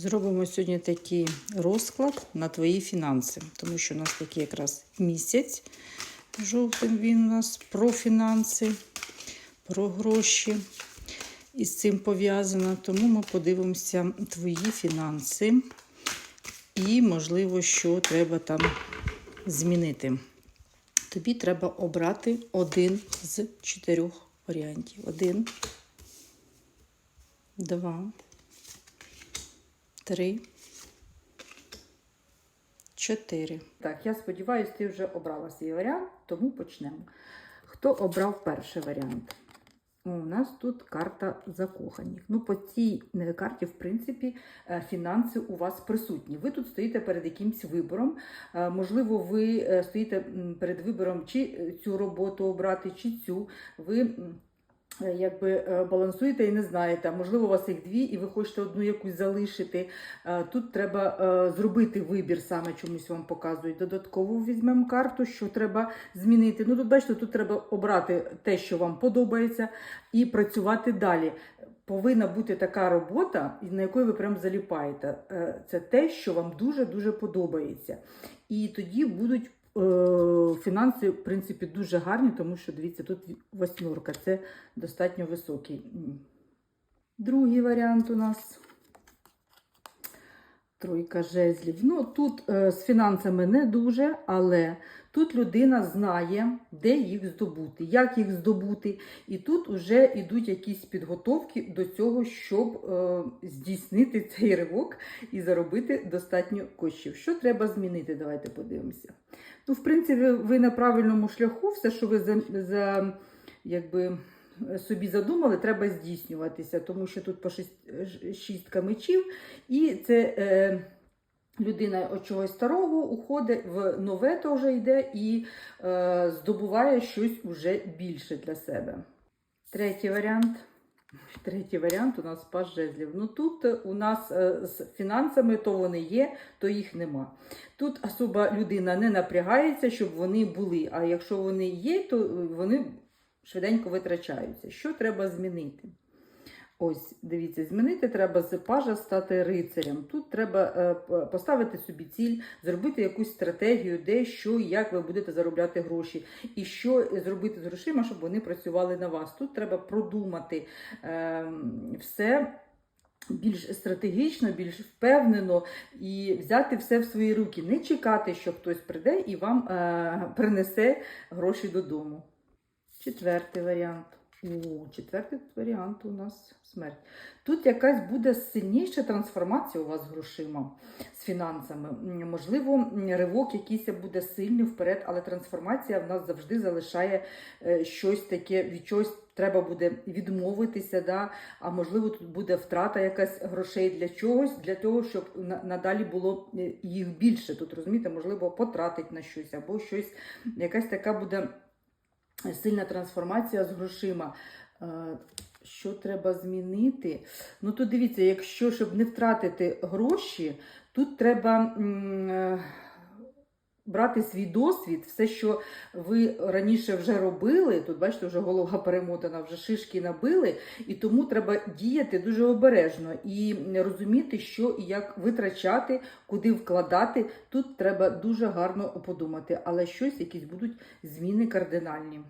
Зробимо сьогодні такий розклад на твої фінанси, тому що у нас такий якраз місяць. Жовтень він у нас про фінанси, про гроші. І з цим пов'язано. Тому ми подивимося твої фінанси і, можливо, що треба там змінити. Тобі треба обрати один з чотирьох варіантів. Один, два, три, чотири. Так, я сподіваюся, ти вже обрала свій варіант, тому почнемо. Хто обрав перший варіант? У нас тут карта закоханих. Ну, по цій е, карті, в принципі, е, фінанси у вас присутні. Ви тут стоїте перед якимсь вибором. Е, Можливо, ви стоїте перед вибором, чи цю роботу обрати, чи цю. Ви якби е, балансуєте і не знаєте. Можливо, у вас їх дві, і ви хочете одну якусь залишити. Е, Тут треба е, зробити вибір, саме чомусь вам показують. Додатково візьмемо карту, що треба змінити. Ну, тут бачите, тут треба обрати те, що вам подобається, і працювати далі. Повинна бути така робота, на якої ви прям заліпаєте. Е, Це те, що вам дуже-дуже подобається. І тоді будуть е, фінанси, в принципі, дуже гарні, тому що, дивіться, тут восьмерка, це достатньо високий. Другий варіант у нас. Тройка жезлів. Ну, тут е, з фінансами не дуже, але тут людина знає, де їх здобути, як їх здобути. І тут вже йдуть якісь підготовки до цього, щоб е, здійснити цей ривок і заробити достатньо коштів. Що треба змінити? Давайте подивимося. Ну, в принципі, ви на правильному шляху, все, що ви за, за якби собі задумали, треба здійснюватися, тому що тут по шістка мечів, і це е, людина від чогось старого уходить в нове теж йде і е, здобуває щось уже більше для себе. Третій варіант. Третій варіант у нас пас жезлів. Ну тут у нас е, з фінансами то вони є, то їх нема. Тут особа людина не напрягається, щоб вони були. А якщо вони є, то вони швиденько витрачаються. Що треба змінити? Ось, дивіться, змінити треба з пажа стати рицарем. Тут треба е, поставити собі ціль, зробити якусь стратегію, де що і як ви будете заробляти гроші, і що зробити з грошима, щоб вони працювали на вас. Тут треба продумати е, все. Більш стратегічно, більш впевнено і взяти все в свої руки, не чекати, що хтось прийде і вам е, принесе гроші додому. Четвертий варіант. О, четвертий варіант у нас смерть. Тут якась буде сильніша трансформація у вас з грошима, з фінансами. Можливо, ривок якийсь буде сильний вперед, але трансформація в нас завжди залишає е, щось таке, від чогось треба буде відмовитися. Да? А можливо, тут буде втрата якась грошей для чогось, для того, щоб на- надалі було е, їх більше. Тут розумієте, можливо, потратить на щось або щось, якась така буде сильна трансформація з грошима. Е, Що треба змінити? Ну, тут дивіться, якщо щоб не втратити гроші, тут треба е, брати свій досвід, все, що ви раніше вже робили. Тут, бачите, вже голова перемотана, вже шишки набили, і тому треба діяти дуже обережно і розуміти, що і як витрачати, куди вкладати. Тут треба дуже гарно подумати, але щось, якісь будуть зміни кардинальні.